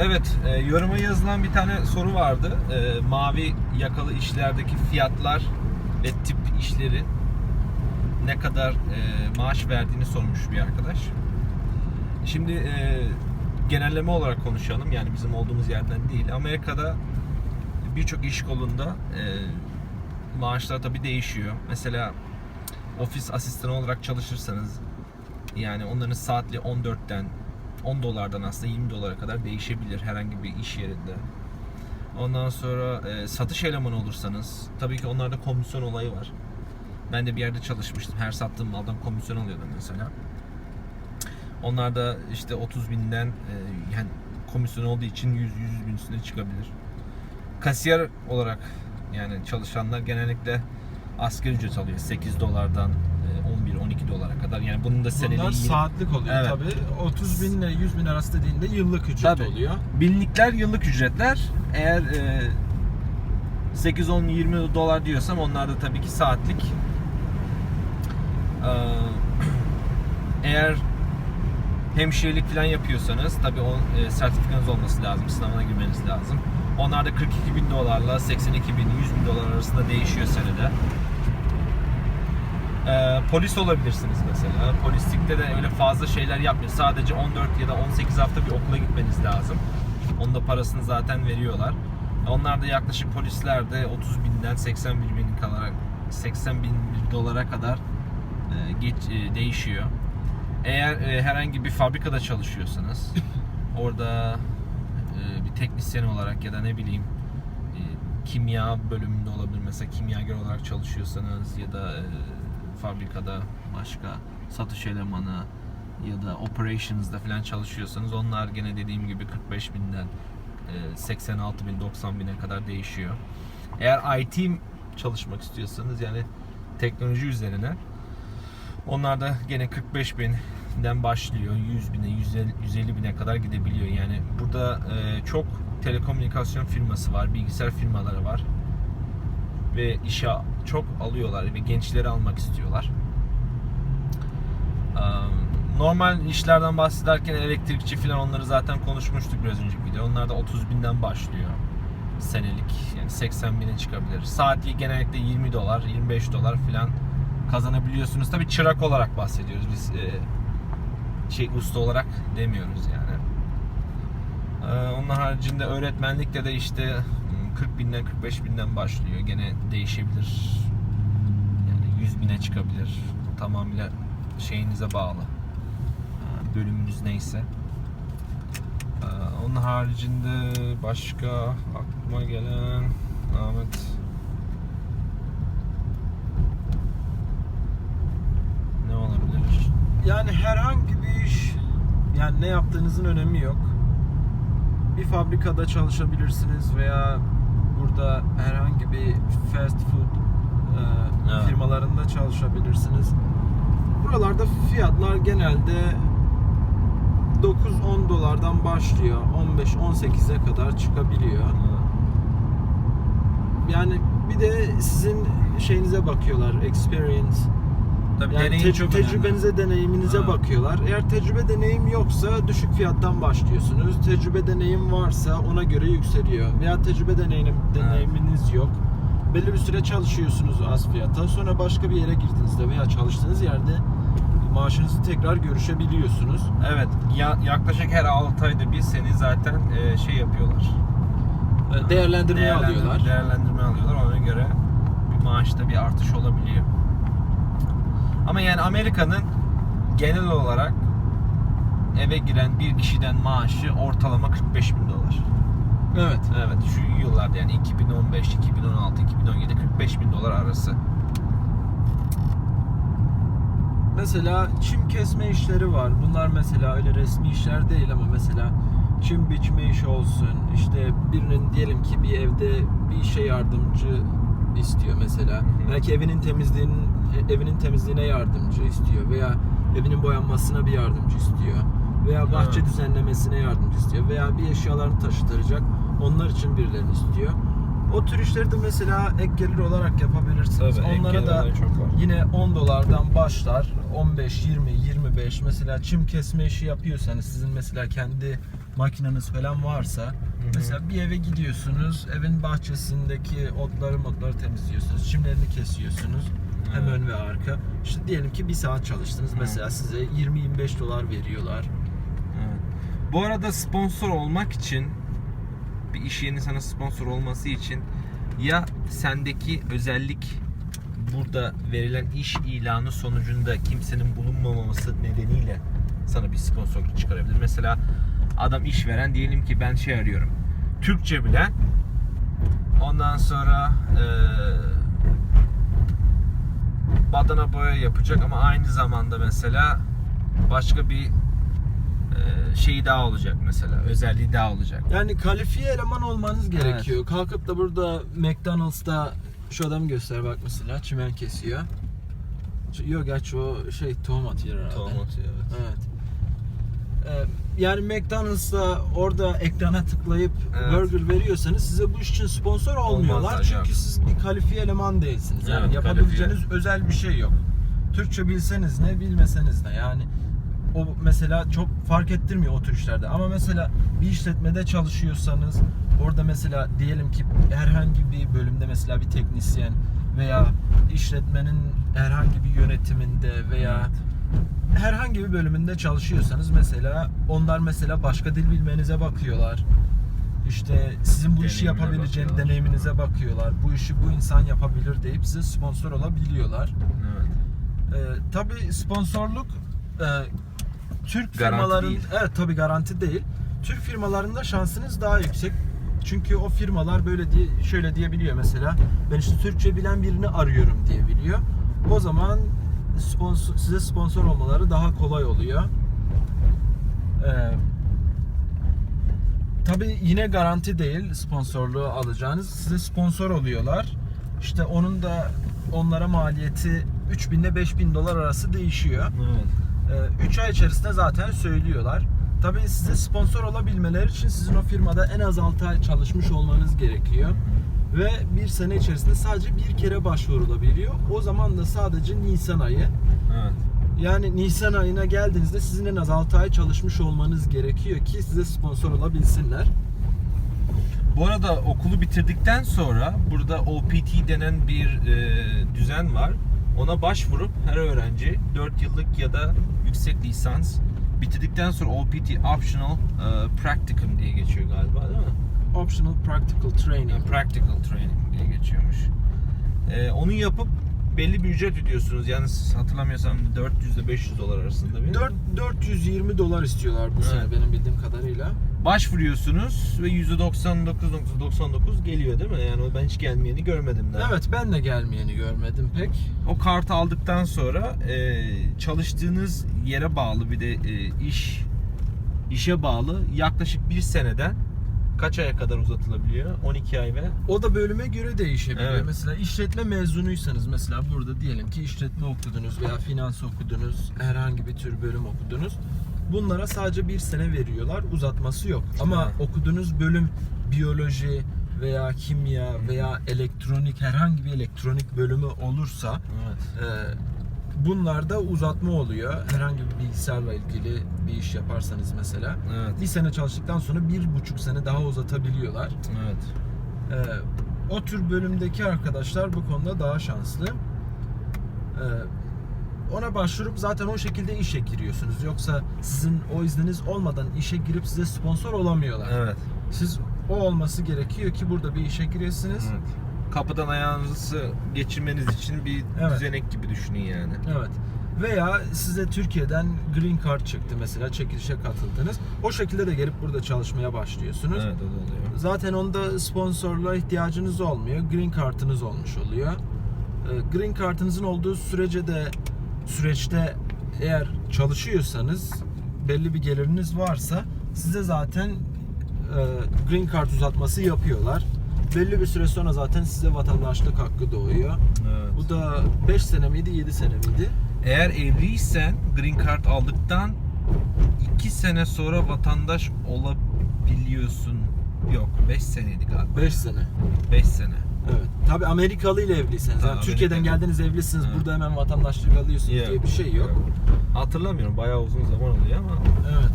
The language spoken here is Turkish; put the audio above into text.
Evet, e, yoruma yazılan bir tane soru vardı. E, mavi yakalı işlerdeki fiyatlar ve tip işleri ne kadar e, maaş verdiğini sormuş bir arkadaş. Şimdi e, genelleme olarak konuşalım. Yani bizim olduğumuz yerden değil. Amerika'da birçok iş kolunda e, maaşlar tabii değişiyor. Mesela ofis asistanı olarak çalışırsanız yani onların saatli 14'ten 10 dolardan aslında 20 dolara kadar değişebilir herhangi bir iş yerinde. Ondan sonra e, satış elemanı olursanız tabii ki onlarda komisyon olayı var. Ben de bir yerde çalışmıştım. Her sattığım maldan komisyon alıyordum mesela. Onlar da işte 30 binden e, yani komisyon olduğu için 100 100 bin üstüne çıkabilir. Kasiyer olarak yani çalışanlar genellikle asgari ücret alıyor. 8 dolardan e, 11-12 dolara kadar. Yani bunun da seneliği Bunlar saatlik oluyor Evet. tabii. 30 bin ile 100 bin arası dediğinde yıllık ücret Tabii. oluyor. Binlikler yıllık ücretler. Eğer e, 8 10 20 dolar diyorsam onlar da tabii ki saatlik. Ee, eğer hemşirelik falan yapıyorsanız tabii o e, sertifikanız olması lazım. Sınavına girmeniz lazım. Onlar da 42 bin dolarla 82 bin 100 bin dolar arasında değişiyor senede. Ee, polis olabilirsiniz mesela. Polislikte de öyle fazla şeyler yapmıyor. Sadece 14 ya da 18 hafta bir okula gitmeniz lazım. Onun da parasını zaten veriyorlar. Onlar da yaklaşık polislerde 30 binden 81 bin kadar 80 bin dolara kadar e, geç, e, değişiyor. Eğer e, herhangi bir fabrikada çalışıyorsanız orada e, bir teknisyen olarak ya da ne bileyim e, kimya bölümünde olabilir mesela kimyager olarak çalışıyorsanız ya da e, fabrikada başka satış elemanı ya da operations'da falan çalışıyorsanız onlar gene dediğim gibi 45 binden e, 86 bin 90 bine kadar değişiyor. Eğer IT çalışmak istiyorsanız yani teknoloji üzerine onlar da gene 45 binden başlıyor. 100 bine, 150, 150 bine kadar gidebiliyor. Yani burada e, çok telekomünikasyon firması var, bilgisayar firmaları var. Ve işe çok alıyorlar ve gençleri almak istiyorlar. Normal işlerden bahsederken elektrikçi falan onları zaten konuşmuştuk biraz önceki video. Onlar da 30 binden başlıyor senelik. Yani 80 bine çıkabilir. Saatli genellikle 20 dolar, 25 dolar falan kazanabiliyorsunuz. Tabi çırak olarak bahsediyoruz biz e, şey usta olarak demiyoruz yani. E, onun haricinde öğretmenlikte de işte 40 binden 45 binden başlıyor. Gene değişebilir. Yani 100 bine çıkabilir. Tamamıyla şeyinize bağlı. E, Bölümünüz neyse. E, Onun haricinde başka aklıma gelen Ahmet ne olabilir? Yani herhangi bir iş yani ne yaptığınızın önemi yok. Bir fabrikada çalışabilirsiniz veya burada herhangi bir fast food e, Evet. firmalarında çalışabilirsiniz. Buralarda fiyatlar genelde 9-10 dolardan başlıyor. 15-18'e kadar çıkabiliyor. Yani bir de sizin şeyinize bakıyorlar. Experience. Tabii Yani deneyim te- çok önemli. tecrübenize, deneyiminize Ha. bakıyorlar. Eğer tecrübe deneyim yoksa düşük fiyattan başlıyorsunuz. Tecrübe deneyim varsa ona göre yükseliyor. Veya tecrübe deneyim deneyiminiz yok. Belli bir süre çalışıyorsunuz az fiyata. Sonra başka bir yere girdiğinizde veya çalıştığınız yerde maaşınızı tekrar görüşebiliyorsunuz. Evet, ya- yaklaşık her 6 ayda bir seni zaten e, şey yapıyorlar. Değerlendirmeye Değerlendir- alıyorlar. Değerlendirme alıyorlar. Ona göre bir maaşta bir artış olabiliyor. Ama yani Amerika'nın genel olarak eve giren bir kişiden maaşı ortalama 45 bin dolar. Evet. Evet şu yıllarda yani 2015, 2016, 2017 45 bin dolar arası. Mesela çim kesme işleri var. Bunlar mesela öyle resmi işler değil ama mesela çim biçme işi olsun. İşte birinin diyelim ki bir evde bir işe yardımcı istiyor mesela. hı. Belki evinin temizliğinin evinin temizliğine yardımcı istiyor veya evinin boyanmasına bir yardımcı istiyor veya bahçe Evet. düzenlemesine yardımcı istiyor veya bir eşyalarını taşıtıracak. Onlar için birilerini istiyor. O tür işleri de mesela ek gelir olarak yapabilirsiniz. Tabii, Onlara da. Yine 10 dolardan başlar. 15, 20, 25 15 mesela çim kesme işi yapıyorsanız sizin mesela kendi makineniz falan varsa mesela bir eve gidiyorsunuz evin bahçesindeki otları motları temizliyorsunuz çimlerini kesiyorsunuz hem ön ve arka işte diyelim ki bir saat çalıştınız mesela size 20-25 dolar veriyorlar Evet. Bu arada sponsor olmak için bir iş yerinin sana sponsor olması için ya sendeki özellik burada verilen iş ilanı sonucunda kimsenin bulunmaması nedeniyle sana bir sponsorluk çıkarabilir. Mesela adam işveren diyelim ki ben şey arıyorum. Türkçe bilen ondan sonra eee badana boya yapacak ama aynı zamanda mesela başka bir eee, şeyi daha olacak mesela. Özelliği daha olacak. Yani kalifiye eleman olmanız gerekiyor. Kalkıp da burada McDonald's'ta şu adamı göster bak mesela çimen kesiyor. Yok gerçi o şey tohum atıyor herhalde. evet. Evet. Ee, yani McDonald's'ta orada ekrana tıklayıp Evet. burger veriyorsanız size bu iş için sponsor olmuyorlar. Olmazlar, çünkü yok. siz bir kalifiye eleman değilsiniz. Yani Evet, yapabileceğiniz özel bir şey yok. Türkçe bilseniz ne, bilmeseniz ne. Yani o mesela çok fark ettirmiyor o tür işlerde. Ama mesela bir işletmede çalışıyorsanız orada mesela diyelim ki herhangi bir bölümde mesela bir teknisyen veya işletmenin herhangi bir yönetiminde veya herhangi bir bölümünde çalışıyorsanız mesela onlar mesela başka dil bilmenize bakıyorlar. İşte sizin bu işi Deneyimine yapabileceğin bakıyorlar. deneyiminize bakıyorlar. Bu işi bu insan yapabilir deyip size sponsor olabiliyorlar. Evet. Ee, tabii sponsorluk e, Türk Garanti firmaların değil. evet tabii garanti değil. Türk firmalarında şansınız daha yüksek. Çünkü o firmalar böyle diye şöyle diyebiliyor mesela. Ben işte Türkçe bilen birini arıyorum diyebiliyor. O zaman sponsor, size sponsor olmaları daha kolay oluyor. Ee, Tabii yine garanti değil sponsorluğu alacağınız. Size sponsor oluyorlar. İşte onun da onlara maliyeti 3000 ile 5000 dolar arası değişiyor. Evet. 3 ay içerisinde zaten söylüyorlar. Tabii size sponsor olabilmeleri için sizin o firmada en az 6 ay çalışmış olmanız gerekiyor. Ve bir sene içerisinde sadece bir kere başvurulabiliyor. O zaman da sadece Nisan ayı. Evet. Yani Nisan ayına geldiğinizde sizin en az 6 ay çalışmış olmanız gerekiyor ki size sponsor olabilsinler. Bu arada okulu bitirdikten sonra burada OPT denen bir e, düzen var. Ona başvurup her öğrenci 4 yıllık ya da yüksek lisans bitirdikten sonra OPT Optional e, Practicum diye geçiyor galiba değil mi? Optional Practical Training. Practical Training diye geçiyormuş. E, onu yapıp belli bir ücret ödüyorsunuz. Yani hatırlamıyorsam 400 ile 500 dolar arasında bir. 4, 420 dolar istiyorlar bu sene Evet. benim bildiğim kadarıyla. Başvuruyorsunuz ve %99.99 geliyor değil mi? Yani ben hiç gelmeyeni görmedim daha. Evet ben de gelmeyeni görmedim pek. O kartı aldıktan sonra e, çalıştığınız yere bağlı bir de e, iş işe bağlı yaklaşık bir seneden kaç aya kadar uzatılabiliyor? 12 ay ve O da bölüme göre değişebiliyor. Evet. Mesela işletme mezunuysanız mesela burada diyelim ki işletme okudunuz veya finans okudunuz, herhangi bir tür bölüm okudunuz. Bunlara sadece bir sene veriyorlar. Uzatması yok. Ama Evet. okuduğunuz bölüm biyoloji veya kimya veya elektronik herhangi bir elektronik bölümü olursa evet. e, bunlarda uzatma oluyor. Herhangi bir bilgisayarla ilgili bir iş yaparsanız mesela. Evet. Bir sene çalıştıktan sonra bir buçuk sene daha uzatabiliyorlar. Evet. Ee, o tür bölümdeki arkadaşlar bu konuda daha şanslı. Ee, ona başvurup zaten o şekilde işe giriyorsunuz. Yoksa sizin o izniniz olmadan işe girip size sponsor olamıyorlar. Evet. Siz o olması gerekiyor ki burada bir işe giresiniz. evet. Kapıdan ayağınızı geçirmeniz için bir Evet. düzenek gibi düşünün yani. Evet. Veya size Türkiye'den green card çıktı mesela çekilişe katıldınız. O şekilde de gelip burada çalışmaya başlıyorsunuz. Evet o da oluyor. Zaten onda sponsorluğa ihtiyacınız olmuyor. Green kartınız olmuş oluyor. Ee, Green kartınızın olduğu sürece de süreçte eğer çalışıyorsanız belli bir geliriniz varsa size zaten e, green card uzatması yapıyorlar. Belli bir süre sonra zaten size vatandaşlık hakkı doğuyor. Evet. Bu da 5 sene miydi 7 sene miydi? Eğer evliysen green card aldıktan 2 sene sonra vatandaş olabiliyorsun. Yok 5 seneydi galiba. 5 sene. 5 sene. Evet. Tabi Amerikalı ile evliyseniz. Ha, Yani Türkiye'den geldiniz evlisiniz. Evet. Burada hemen vatandaşlık alıyorsunuz Yok, diye bir şey yok. Hatırlamıyorum bayağı uzun zaman oluyor ama Evet.